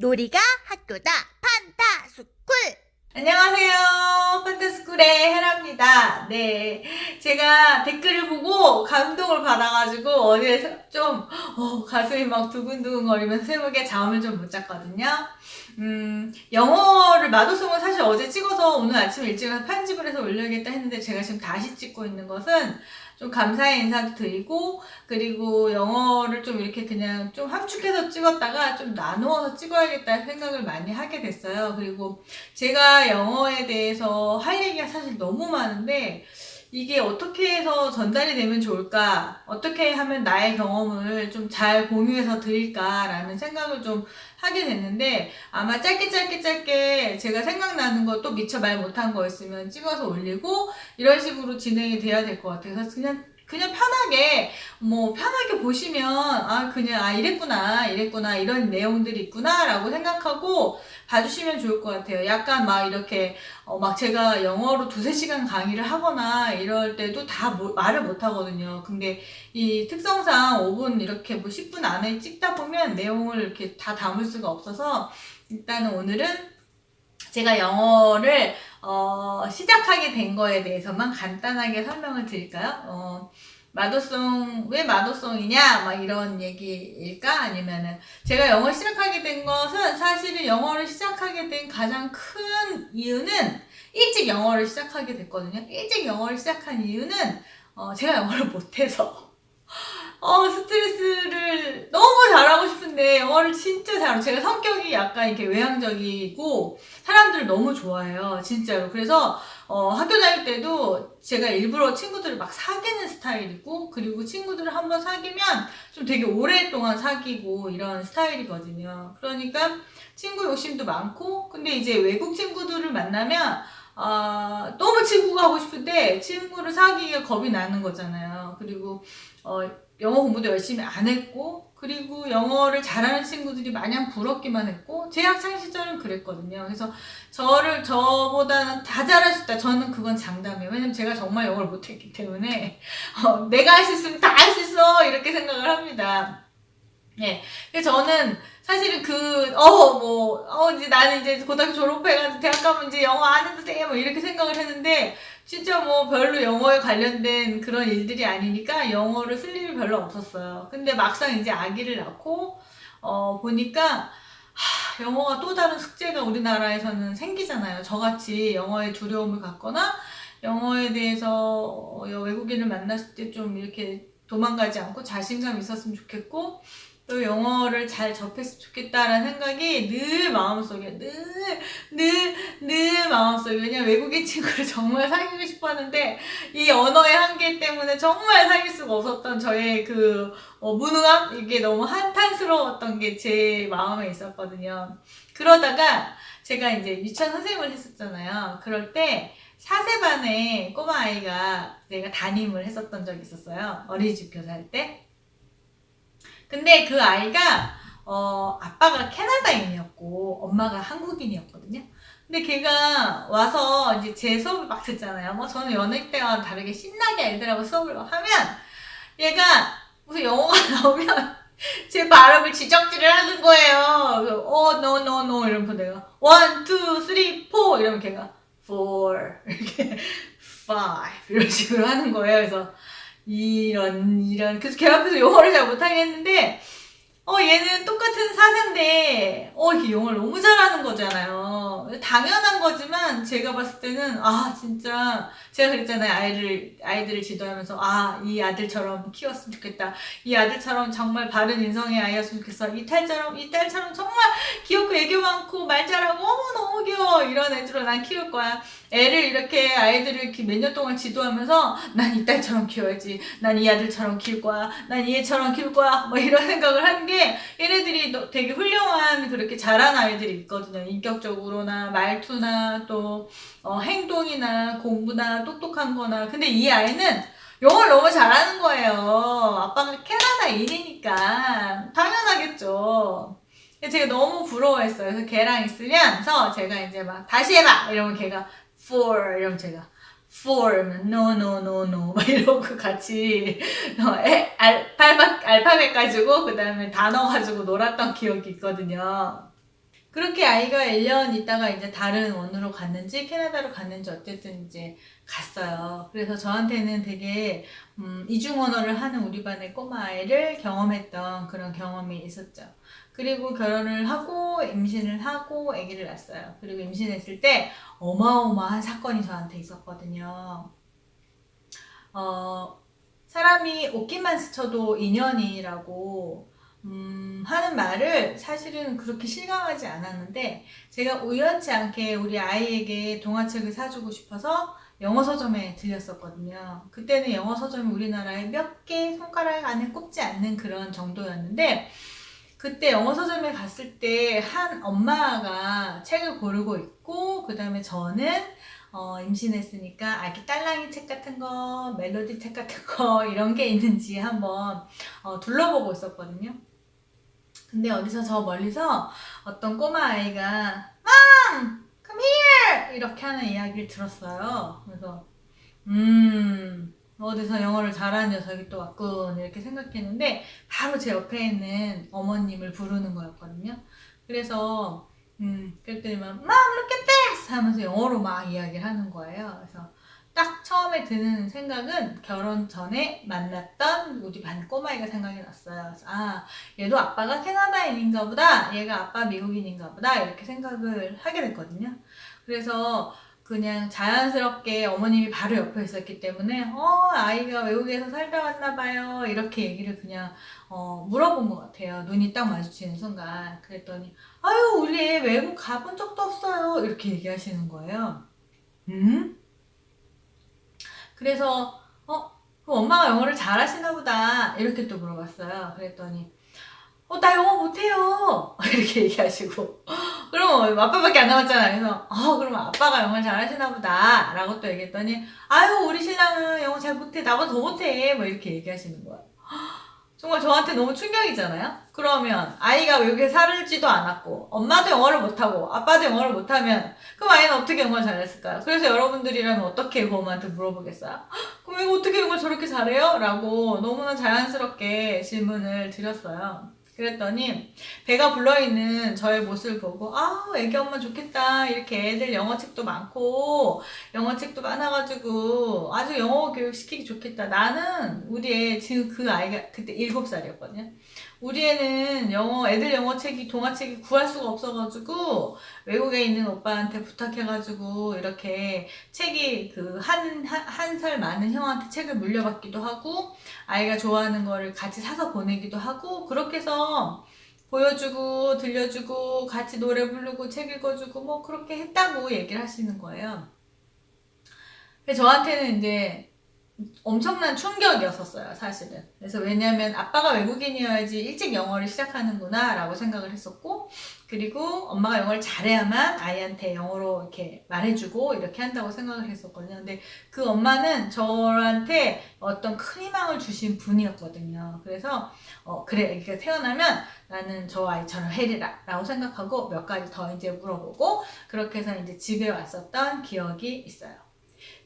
놀이가 학교다 판타스쿨 안녕하세요. 판타스쿨의 헤라입니다. 네. 제가 댓글을 보고 감동을 받아가지고 어디에 좀, 어, 가슴이 막 두근두근 거리면서 새벽에 잠을 좀 못 잤거든요. 음, 영어를, 마도송을 사실 어제 찍어서 오늘 아침 일찍 편집을 해서 올려야겠다 했는데 제가 지금 다시 찍고 있는 것은 좀 감사의 인사도 드리고 그리고 영어를 좀 이렇게 그냥 좀 함축해서 찍었다가 좀 나누어서 찍어야겠다 생각을 많이 하게 됐어요. 그리고 제가 영어에 대해서 할 얘기가 사실 너무 많은데 이게 어떻게 해서 전달이 되면 좋을까? 어떻게 하면 나의 경험을 좀 잘 공유해서 드릴까라는 생각을 좀 하게 됐는데 아마 짧게 짧게 짧게 제가 생각나는 것도 미처 말 못한 거 있으면 찍어서 올리고 이런 식으로 진행이 돼야 될 것 같아요. 그래서 그냥 그냥 편하게 뭐 편하게 보시면 아 그냥 아 이랬구나 이랬구나 이런 내용들이 있구나라고 생각하고 봐주시면 좋을 것 같아요. 약간 막 이렇게 어 막 제가 영어로 두세 시간 강의를 하거나 이럴 때도 다 뭐- 말을 못 하거든요. 근데 이 특성상 5분 이렇게 뭐 10분 안에 찍다 보면 내용을 이렇게 다 담을 수가 없어서 일단은 오늘은 제가 영어를 어, 시작하게 된 거에 대해서만 간단하게 설명을 드릴까요? 어, 마도송, 왜 마도송이냐? 막 이런 얘기일까? 아니면은, 제가 영어 시작하게 된 것은 사실은 영어를 시작하게 된 가장 큰 이유는 일찍 영어를 시작하게 됐거든요. 일찍 영어를 시작한 이유는, 어, 제가 영어를 못해서. 어, 스트레스를 너무 잘하고 싶은데, 영어를 진짜 잘하고, 제가 성격이 약간 이렇게 외향적이고, 사람들을 너무 좋아해요. 진짜로. 그래서, 어, 학교 다닐 때도 제가 일부러 친구들을 막 사귀는 스타일이고, 그리고 친구들을 한번 사귀면 좀 되게 오랫동안 사귀고 이런 스타일이거든요. 그러니까 친구 욕심도 많고, 근데 이제 외국 친구들을 만나면, 아, 너무 친구가 하고 싶은데 친구를 사귀기가 겁이 나는 거잖아요. 그리고, 어, 영어 공부도 열심히 안 했고, 그리고 영어를 잘하는 친구들이 마냥 부럽기만 했고, 제 학창 시절은 그랬거든요. 그래서 저를 저보다는 다 잘할 수 있다. 저는 그건 장담이에요. 왜냐면 제가 정말 영어를 못했기 때문에 어, 내가 할 수 있으면 다 할 수 있어 이렇게 생각을 합니다. 예. 그래서 저는 사실은 그, 어, 뭐, 어, 이제 나는 이제 고등학교 졸업해가지고 대학 가면 이제 영어 안 해도 돼. 뭐 이렇게 생각을 했는데, 진짜 뭐 별로 영어에 관련된 그런 일들이 아니니까 영어를 쓸 일이 별로 없었어요. 근데 막상 이제 아기를 낳고, 어, 보니까, 하, 영어가 또 다른 숙제가 우리나라에서는 생기잖아요. 저같이 영어에 두려움을 갖거나, 영어에 대해서 어, 외국인을 만났을 때 좀 이렇게 도망가지 않고 자신감 있었으면 좋겠고, 또 영어를 잘 접했으면 좋겠다라는 생각이 늘 마음속에 늘 늘 늘 마음속에 왜냐면 외국인 친구를 정말 사귀고 싶었는데 이 언어의 한계 때문에 정말 사귈 수가 없었던 저의 그 어, 무능함 이게 너무 한탄스러웠던 게 제 마음에 있었거든요. 그러다가 제가 이제 유치원 선생님을 했었잖아요. 그럴 때 사세반에 꼬마 아이가 내가 담임을 했었던 적이 있었어요. 어린이집 교사할 때. 근데 그 아이가 어, 아빠가 캐나다인이었고 엄마가 한국인이었거든요. 근데 걔가 와서 이제 제 수업을 막 듣잖아요. 뭐 저는 연애 때와 다르게 신나게 애들하고 수업을 막 하면 얘가 무슨 영어가 나오면 제 발음을 지적질을 하는 거예요. 그래서 어, no, no, no 이러면서 내가 one, two, three, four 이러면 걔가 four 이렇게 five 이런 식으로 하는 거예요. 그래서 이런 이런 그래서 걔 앞에서 영어를 잘 못하겠는데 어 얘는 똑같은 사세인데 어 이게 영어를 너무 잘하는 거잖아요 당연한 거지만 제가 봤을 때는 아 진짜 제가 그랬잖아요. 아이를 아이들을 지도하면서 아 이 아들처럼 키웠으면 좋겠다. 이 아들처럼 정말 바른 인성의 아이였으면 좋겠어. 이 딸처럼 이 딸처럼 정말 귀엽고 애교 많고 말 잘하고 어머 너무 귀여워. 이런 애들로 난 키울 거야. 애를 이렇게 아이들을 이렇게 몇 년 동안 지도하면서 난 이 딸처럼 키워야지. 난 이 아들처럼 키울 거야. 난 이 애처럼 키울 거야. 뭐 이런 생각을 하는 게 얘네들이 너- 되게 훌륭한 그렇게 잘한 아이들이 있거든요. 인격적으로 나 말투나 또 어, 행동이나 공부나 똑똑한 거나. 근데 이 아이는 영어를 너무 잘하는 거예요. 아빠가 캐나다인이니까. 당연하겠죠. 제가 너무 부러워했어요. 그래서 걔랑 있으면서 제가 이제 막 다시 해봐! 이러면 걔가 for 이러면 제가 for no no no no. 막 이러고 같이 알파벳 알파벳 가지고 그 다음에 단어 가지고 놀았던 기억이 있거든요. 그렇게 아이가 1년 있다가 이제 다른 원으로 갔는지 캐나다로 갔는지 어쨌든 이제 갔어요. 그래서 저한테는 되게 음, 이중 언어를 하는 우리 반의 꼬마 아이를 경험했던 그런 경험이 있었죠. 그리고 결혼을 하고 임신을 하고 아기를 낳았어요. 그리고 임신했을 때 어마어마한 사건이 저한테 있었거든요. 어, 사람이 옷깃만 스쳐도 인연이라고 음, 하는 말을 사실은 그렇게 실감하지 않았는데 제가 우연치 않게 우리 아이에게 동화책을 사주고 싶어서 영어 서점에 들렸었거든요. 그때는 영어 서점이 우리나라에 몇 개 손가락 안에 꼽지 않는 그런 정도였는데 그때 영어 서점에 갔을 때 한 엄마가 책을 고르고 있고 그 다음에 저는 어, 임신했으니까 아기 딸랑이 책 같은 거, 멜로디 책 같은 거 이런 게 있는지 한번 어, 둘러보고 있었거든요. 근데 어디서 저 멀리서 어떤 꼬마 아이가 Mom, come here 이렇게 하는 이야기를 들었어요. 그래서 음 어디서 영어를 잘하는 녀석이 또 왔군 이렇게 생각했는데 바로 제 옆에 있는 어머님을 부르는 거였거든요. 그래서 음 그랬더니 막 Mom, look at this 하면서 영어로 막 이야기를 하는 거예요. 그래서 딱 처음에 드는 생각은 결혼 전에 만났던 우리 반 꼬마이가 생각이 났어요. 아 얘도 아빠가 캐나다인인가 보다, 얘가 아빠 미국인인가 보다, 이렇게 생각을 하게 됐거든요. 그래서 그냥 자연스럽게 어머님이 바로 옆에 있었기 때문에, 어, 아이가 외국에서 살다 왔나 봐요. 이렇게 얘기를 그냥, 어, 물어본 것 같아요. 눈이 딱 마주치는 순간. 그랬더니, 아유, 우리 애 외국 가본 적도 없어요. 이렇게 얘기하시는 거예요. 음? 그래서, 어, 그럼 엄마가 영어를 잘하시나 보다. 이렇게 또 물어봤어요. 그랬더니, 어, 나 영어 못해요. 이렇게 얘기하시고. 그럼 아빠밖에 안 남았잖아요. 그래서, 어, 그러면 아빠가 영어를 잘하시나 보다. 라고 또 얘기했더니, 아유, 우리 신랑은 영어 잘 못해. 나보다 더 못해. 뭐 이렇게 얘기하시는 거예요. 정말 저한테 너무 충격이잖아요? 그러면 아이가 외국에 살지도 않았고, 엄마도 영어를 못하고, 아빠도 영어를 못하면, 그럼 아이는 어떻게 영어를 잘했을까요? 그래서 여러분들이라면 어떻게 고음한테 물어보겠어요? 그럼 이거 어떻게 영어 저렇게 잘해요? 라고 너무나 자연스럽게 질문을 드렸어요. 그랬더니 배가 불러있는 저의 모습을 보고 아 애기 엄마 좋겠다. 이렇게 애들 영어책도 많고 영어책도 많아가지고 아주 영어 교육 시키기 좋겠다. 나는 우리 애 지금 그 아이가 그때 7살이었거든요 우리 애는 영어 애들 영어 책이 동화책이 구할 수가 없어가지고 외국에 있는 오빠한테 부탁해가지고 이렇게 책이 그 한 한 살 많은 형한테 책을 물려받기도 하고 아이가 좋아하는 거를 같이 사서 보내기도 하고 그렇게 해서 보여주고 들려주고 같이 노래 부르고 책 읽어주고 뭐 그렇게 했다고 얘기를 하시는 거예요. 저한테는 이제 엄청난 충격이었었어요, 사실은. 그래서 왜냐면 아빠가 외국인이어야지 일찍 영어를 시작하는구나 라고 생각을 했었고, 그리고 엄마가 영어를 잘해야만 아이한테 영어로 이렇게 말해주고 이렇게 한다고 생각을 했었거든요. 근데 그 엄마는 저한테 어떤 큰 희망을 주신 분이었거든요. 그래서, 어, 그래, 이렇게 태어나면 나는 저 아이처럼 해리라 라고 생각하고 몇 가지 더 이제 물어보고, 그렇게 해서 이제 집에 왔었던 기억이 있어요.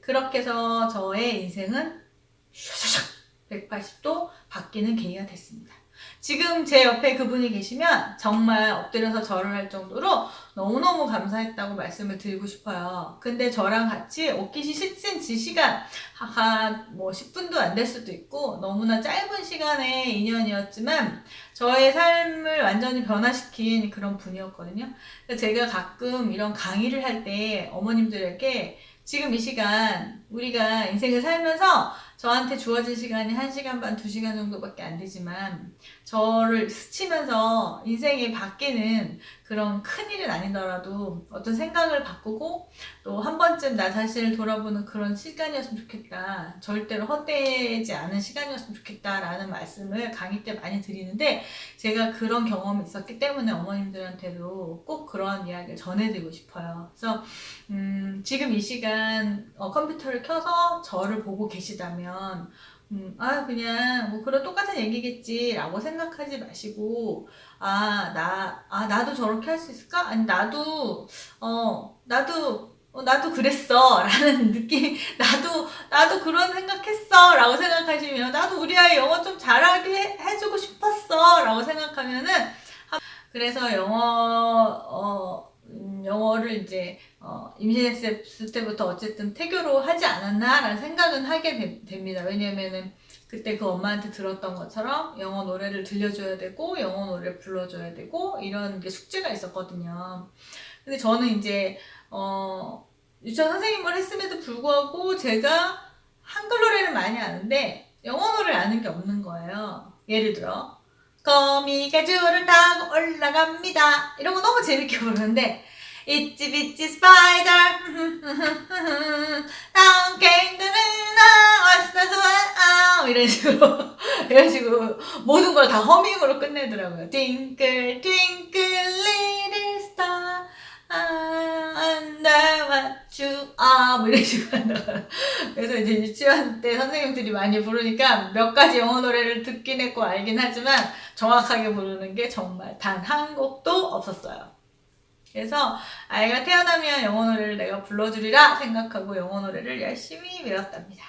그렇게 해서 저의 인생은 슈슈슉 180도 바뀌는 계기가 됐습니다. 지금 제 옆에 그분이 계시면 정말 엎드려서 절을 할 정도로 너무너무 감사했다고 말씀을 드리고 싶어요. 근데 저랑 같이 옷깃이 10cm 시간, 하하, 뭐 10분도 안 될 수도 있고 너무나 짧은 시간의 인연이었지만 저의 삶을 완전히 변화시킨 그런 분이었거든요. 제가 가끔 이런 강의를 할 때 어머님들에게 지금 이 시간 우리가 인생을 살면서 저한테 주어진 시간이 1시간 반, 2시간 정도밖에 안 되지만 저를 스치면서 인생이 바뀌는 그런 큰 일은 아니더라도 어떤 생각을 바꾸고 또 한 번쯤 나 자신을 돌아보는 그런 시간이었으면 좋겠다. 절대로 헛되지 않은 시간이었으면 좋겠다라는 말씀을 강의 때 많이 드리는데 제가 그런 경험이 있었기 때문에 어머님들한테도 꼭 그런 이야기를 전해드리고 싶어요. 그래서 음, 지금 이 시간 어, 컴퓨터를 켜서 저를 보고 계시다면 음, 아, 그냥, 뭐, 그런 똑같은 얘기겠지 라고 생각하지 마시고, 아, 나, 아, 나도 저렇게 할 수 있을까? 아니, 나도, 어, 나도, 어, 나도 그랬어. 라는 느낌, 나도, 나도 그런 생각했어. 라고 생각하시면, 나도 우리 아이 영어 좀 잘하게 해, 해주고 싶었어. 라고 생각하면은, 그래서 영어, 어, 영어를 이제 어, 임신했을 때부터 어쨌든 태교로 하지 않았나라는 생각은 하게 되- 됩니다. 왜냐면은 그때 그 엄마한테 들었던 것처럼 영어 노래를 들려줘야 되고 영어 노래 불러줘야 되고 이런 게 숙제가 있었거든요. 근데 저는 이제 어, 유치원 선생님을 했음에도 불구하고 제가 한글 노래는 많이 아는데 영어 노래를 아는 게 없는 거예요. 예를 들어 거미가 줄을 타고 올라갑니다. 이런 거 너무 재밌게 부르는데 이찌 비찌 스파이더 덩캥드르나 왔어 이런 식으로 이런 식으로 모든 걸 다 허밍으로 끝내더라고요. Twinkle twinkle are 뭐 이런 식으로. 그래서 이제 유치원 때 선생님들이 많이 부르니까 몇 가지 영어 노래를 듣긴 했고 알긴 하지만 정확하게 부르는 게 정말 단 한 곡도 없었어요. 그래서 아이가 태어나면 영어 노래를 내가 불러주리라 생각하고 영어 노래를 열심히 외웠답니다.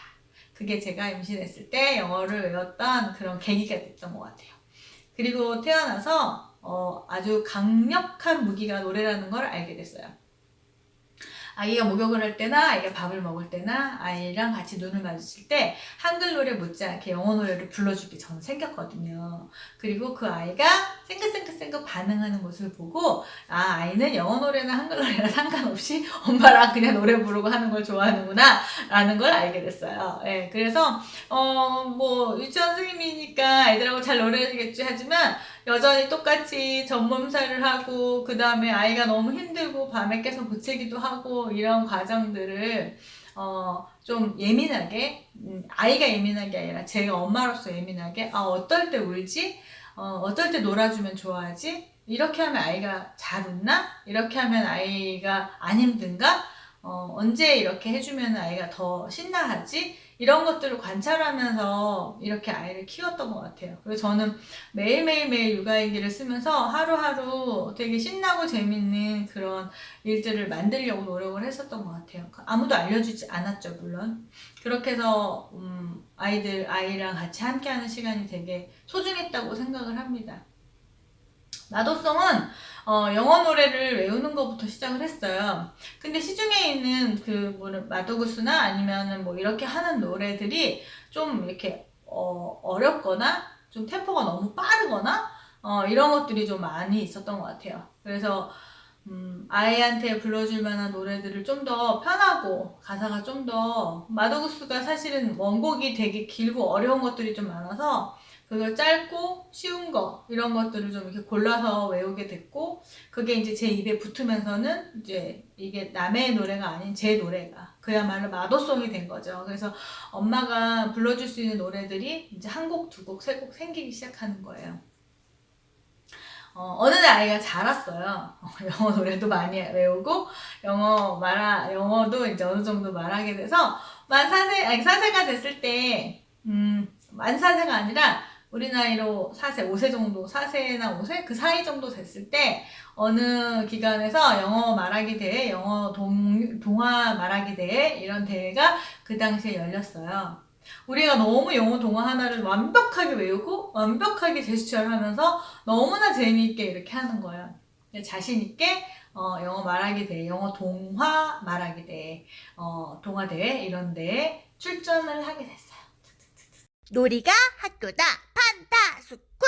그게 제가 임신했을 때 영어를 외웠던 그런 계기가 됐던 것 같아요. 그리고 태어나서 어, 아주 강력한 무기가 노래라는 걸 알게 됐어요. 아이가 목욕을 할 때나 아이가 밥을 먹을 때나 아이랑 같이 눈을 마주칠 때 한글 노래 못지않게 영어 노래를 불러주기 저는 생겼거든요. 그리고 그 아이가 생긋생긋생긋 반응하는 모습을 보고 아 아이는 영어 노래나 한글 노래나 상관없이 엄마랑 그냥 노래 부르고 하는 걸 좋아하는구나 라는 걸 알게 됐어요. 예, 그래서 어 뭐 유치원 선생님이니까 애들하고 잘 노래해주겠지 하지만 여전히 똑같이 전몸살을 하고 그 다음에 아이가 너무 힘들고 밤에 깨서 보채기도 하고 이런 과정들을 어, 좀 예민하게 음, 아이가 예민한 게 아니라 제가 엄마로서 예민하게 아 어떨 때 울지? 어, 어떨 때 놀아주면 좋아하지? 이렇게 하면 아이가 잘 웃나? 이렇게 하면 아이가 안 힘든가? 어, 언제 이렇게 해주면 아이가 더 신나하지 이런 것들을 관찰하면서 이렇게 아이를 키웠던 것 같아요. 그래서 저는 매일매일 매일 육아일기를 쓰면서 하루하루 되게 신나고 재밌는 그런 일들을 만들려고 노력을 했었던 것 같아요. 아무도 알려주지 않았죠, 물론. 그렇게 해서, 음, 아이들, 아이랑 같이 함께하는 시간이 되게 소중했다고 생각을 합니다. 마도송은 어, 영어 노래를 외우는 것부터 시작을 했어요. 근데 시중에 있는 그 뭐, 마도구스나 아니면은 뭐 이렇게 하는 노래들이 좀 이렇게 어, 어렵거나 좀 템포가 너무 빠르거나 어, 이런 것들이 좀 많이 있었던 것 같아요. 그래서 음, 아이한테 불러줄 만한 노래들을 좀 더 편하고 가사가 좀 더 마도구스가 사실은 원곡이 되게 길고 어려운 것들이 좀 많아서 그걸 짧고 쉬운 거 이런 것들을 좀 이렇게 골라서 외우게 됐고 그게 이제 제 입에 붙으면서는 이제 이게 남의 노래가 아닌 제 노래가 그야말로 마도송이 된 거죠. 그래서 엄마가 불러줄 수 있는 노래들이 이제 한 곡, 두 곡, 세 곡 생기기 시작하는 거예요. 어, 어느 날 아이가 자랐어요. 어, 영어 노래도 많이 외우고 영어 말아 영어도 이제 어느 정도 말하게 돼서 만 사세 아니 사세가 됐을 때 음, 만 사세가 아니라 우리 나이로 4세, 5세 정도, 4세나 5세? 그 사이 정도 됐을 때, 어느 기관에서 영어 말하기 대회, 영어 동, 동화 말하기 대회, 이런 대회가 그 당시에 열렸어요. 우리가 너무 영어 동화 하나를 완벽하게 외우고, 완벽하게 제스처를 하면서 너무나 재미있게 이렇게 하는 거예요. 자신있게, 어, 영어 말하기 대회, 영어 동화 말하기 대회, 어, 동화 대회, 이런 데에 출전을 하게 됐어요. 놀이가 학교다. 판타 스쿨